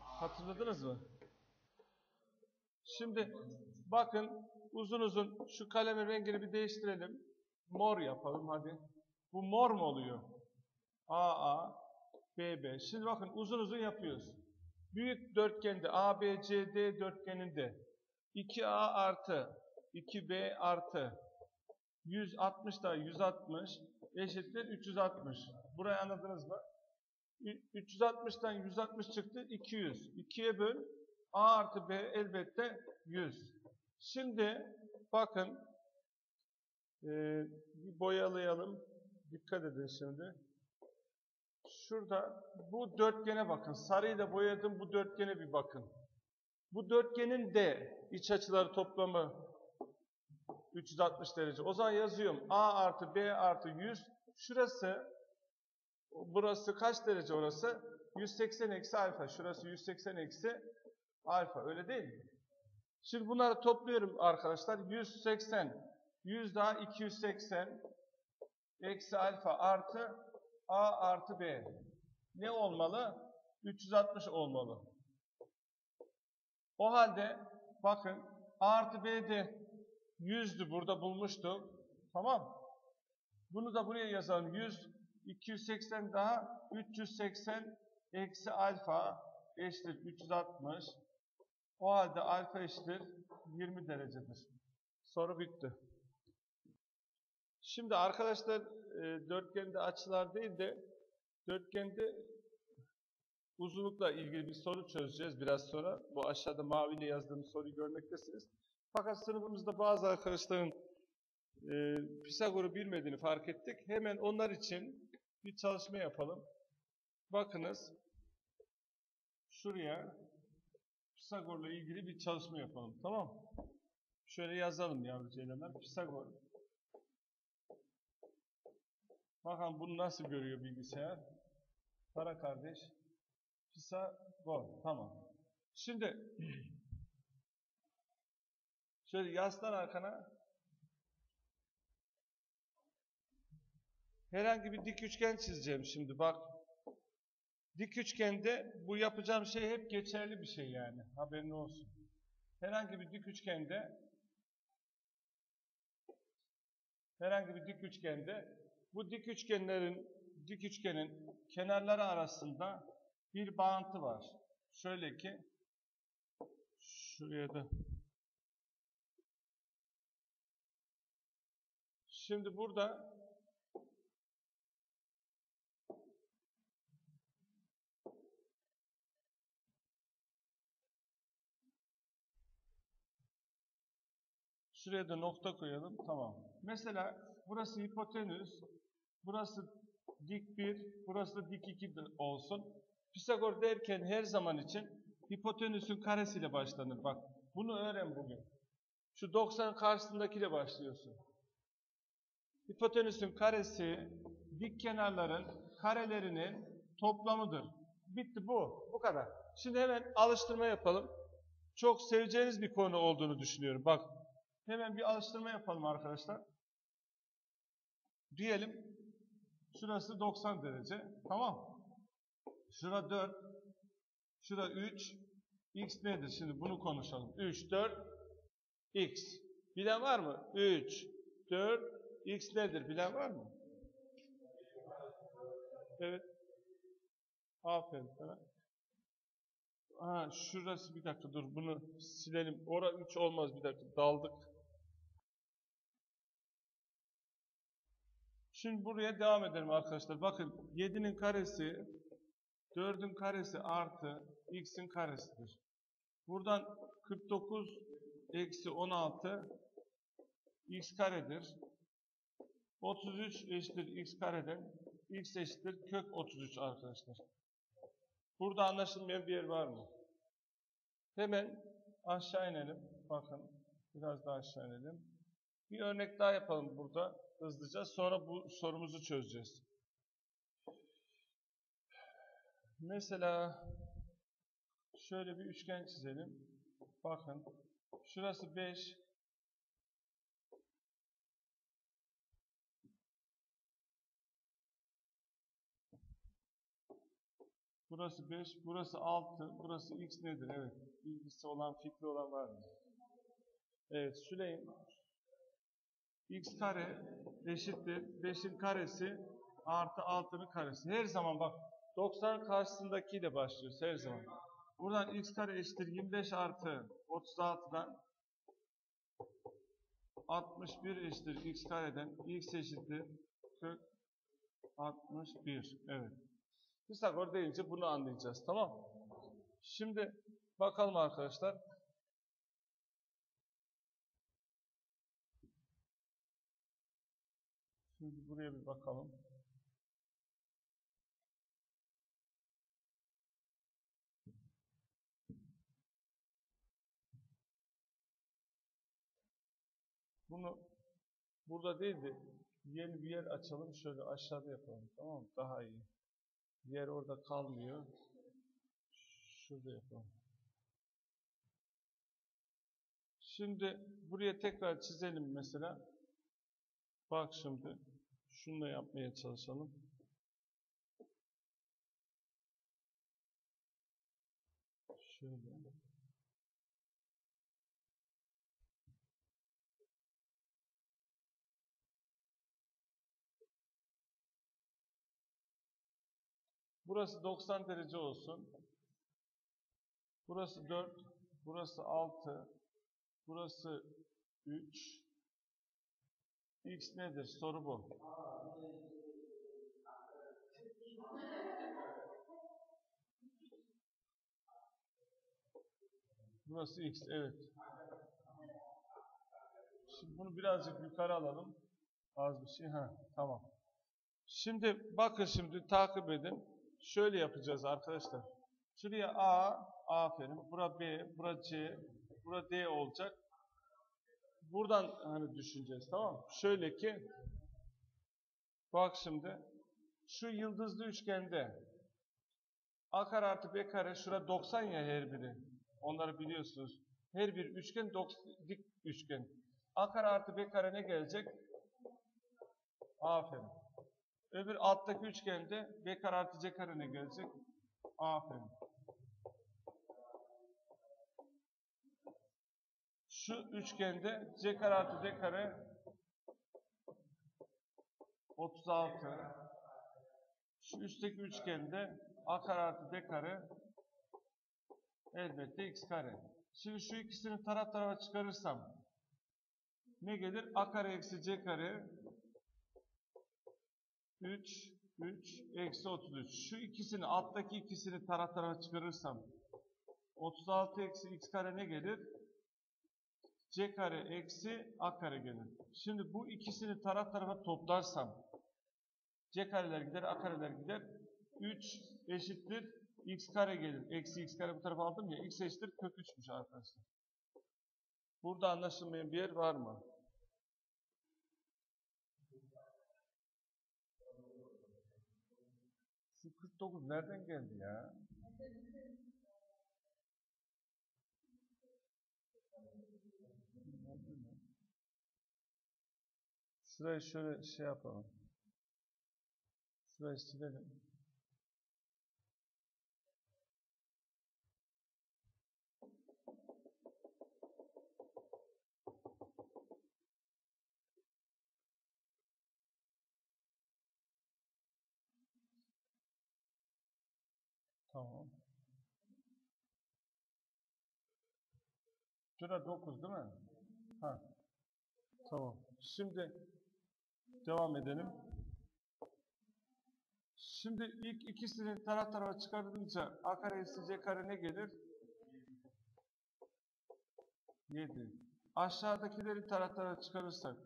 Hatırladınız mı? Şimdi bakın uzun uzun şu kalemin rengini bir değiştirelim. Mor yapalım hadi. Bu mor mu oluyor? AA, BB. Şimdi bakın uzun uzun yapıyoruz. Büyük dörtgende ABCD dörtgeninde 2A artı 2B artı 160 da 160 eşittir 360. Burayı anladınız mı? 360'dan 160 çıktı 200. 2'ye böl A artı B elbette 100. Şimdi bakın e, bir boyalayalım. Dikkat edin şimdi. Şurada bu dörtgene bakın. Sarıyla boyadım bu dörtgene bir bakın. Bu dörtgenin de iç açıları toplamı 360 derece. O zaman yazıyorum. A artı B artı 100. Şurası burası kaç derece orası? 180 eksi alfa. Şurası 180 eksi alfa. Öyle değil mi? Şimdi bunları topluyorum arkadaşlar. 180. 100 daha 280 eksi alfa artı A artı B. Ne olmalı? 360 olmalı. O halde bakın A artı B'de 100'dü burada bulmuştuk. Tamam. Bunu da buraya yazalım. 100, 280 daha 380 eksi alfa eşittir 360. O halde alfa eşittir 20 derecedir. Soru bitti. Şimdi arkadaşlar e, dörtgende açılar değil de dörtgende uzunlukla ilgili bir soru çözeceğiz biraz sonra. Bu aşağıda maviyle yazdığım soruyu görmektesiniz. Fakat sınıfımızda bazı arkadaşların e, Pisagor'u bilmediğini fark ettik. Hemen onlar için bir çalışma yapalım. Bakınız şuraya Pisagor'la ilgili bir çalışma yapalım. Tamam? Şöyle yazalım yavru ceylanlar. Pisagor. Bakalım bunu nasıl görüyor bilgisayar. Para kardeş. Pisagor. Tamam. Şimdi şöyle yaslan arkana. Herhangi bir dik üçgen çizeceğim şimdi bak. Dik üçgende bu yapacağım şey hep geçerli bir şey yani. Haberin olsun. Herhangi bir dik üçgende herhangi bir dik üçgende bu dik üçgenlerin dik üçgenin kenarları arasında bir bağıntı var. Şöyle ki şuraya da Şimdi burada Şuraya da nokta koyalım. Tamam. Mesela burası hipotenüs, burası dik 1, burası dik 2 olsun. Pisagor derken her zaman için hipotenüsün karesiyle başlanır. Bak bunu öğren bugün. Şu 90 karşısındakiyle başlıyorsun. Hipotenüsün karesi dik kenarların karelerinin toplamıdır. Bitti bu. Bu kadar. Şimdi hemen alıştırma yapalım. Çok seveceğiniz bir konu olduğunu düşünüyorum. Bak Hemen bir alıştırma yapalım arkadaşlar. Diyelim şurası 90 derece. Tamam. Şura 4. Şura 3. X nedir? Şimdi bunu konuşalım. 3, 4, X. Bilen var mı? 3, 4, X nedir? Bilen var mı? Evet. Aferin sana. Ha, şurası bir dakika dur bunu silelim. Ora 3 olmaz bir dakika daldık. Şimdi buraya devam edelim arkadaşlar. Bakın 7'nin karesi 4'ün karesi artı x'in karesidir. Buradan 49 eksi 16 x karedir. 33 eşittir x kareden x eşittir kök 33 arkadaşlar. Burada anlaşılmayan bir yer var mı? Hemen aşağı inelim. Bakın biraz daha aşağı inelim. Bir örnek daha yapalım burada hızlıca. Sonra bu sorumuzu çözeceğiz. Mesela şöyle bir üçgen çizelim. Bakın şurası 5. Burası 5, burası 6, burası x nedir? Evet. Bilgisi olan, fikri olan var mı? Evet, Süleyman. X kare eşittir 5'in karesi artı 6'nın karesi. Her zaman bak 90 karşısındakiyle başlıyoruz her zaman. Buradan x kare eşittir 25 artı 36'dan 61 eşittir x kareden x eşittir kök 61. Evet. Pisagor deyince bunu anlayacağız. Tamam? Şimdi bakalım arkadaşlar. Şimdi buraya bir bakalım. Bunu burada değil de yeni bir yer açalım. Şöyle aşağıda yapalım. Tamam mı? Daha iyi. Yer orada kalmıyor. Şurada yapalım. Şimdi buraya tekrar çizelim mesela. Bak şimdi. Şunu da yapmaya çalışalım. Şöyle. Burası 90 derece olsun. Burası 4, burası 6, burası 3. X nedir? Soru bu. Burası X, evet. Şimdi bunu birazcık yukarı alalım. Az bir şey, ha, tamam. Şimdi bakın şimdi takip edin. Şöyle yapacağız arkadaşlar. Şuraya A, aferin. Bura B, bura C, bura D olacak. Buradan hani düşüneceğiz tamam mı? Şöyle ki bak şimdi şu yıldızlı üçgende A kare artı B kare şura 90 ya her biri. Onları biliyorsunuz. Her bir üçgen 90, dik üçgen. A kare artı B kare ne gelecek? Aferin. Öbür alttaki üçgende B kare artı C kare ne gelecek? Aferin. Şu üçgende C kare artı D kare 36. Şu üstteki üçgende A kare artı D kare elbette X kare. Şimdi şu ikisini taraf tarafa çıkarırsam ne gelir? A kare eksi C kare 3, 3, eksi 33. Şu ikisini, alttaki ikisini taraf tarafa çıkarırsam 36 eksi x kare ne gelir? C kare eksi a kare gelir. Şimdi bu ikisini taraf tarafa toplarsam c kareler gider, a kareler gider. 3 eşittir x kare gelir. Eksi x kare bu tarafa aldım ya. x eşittir kök 3'müş arkadaşlar. Burada anlaşılmayan bir yer var mı? Şu 49 nereden geldi ya? Şurayı şöyle şey yapalım. Şurayı silelim. Tamam. Şurada 9 değil mi? Ha. Tamam. Şimdi devam edelim. Şimdi ilk ikisini taraf tarafa çıkartınca a kare eksi c kare ne gelir? 7. Aşağıdakileri taraf tarafa çıkarırsak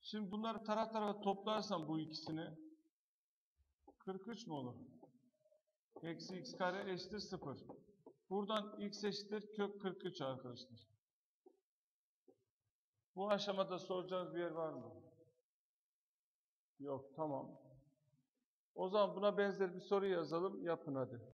Şimdi bunları taraf tarafa toplarsam bu ikisini 43 mu olur? Eksi x kare eşittir 0. Buradan x eşittir kök 43 arkadaşlar. Bu aşamada soracağınız bir yer var mı? Yok tamam. O zaman buna benzer bir soru yazalım yapın hadi.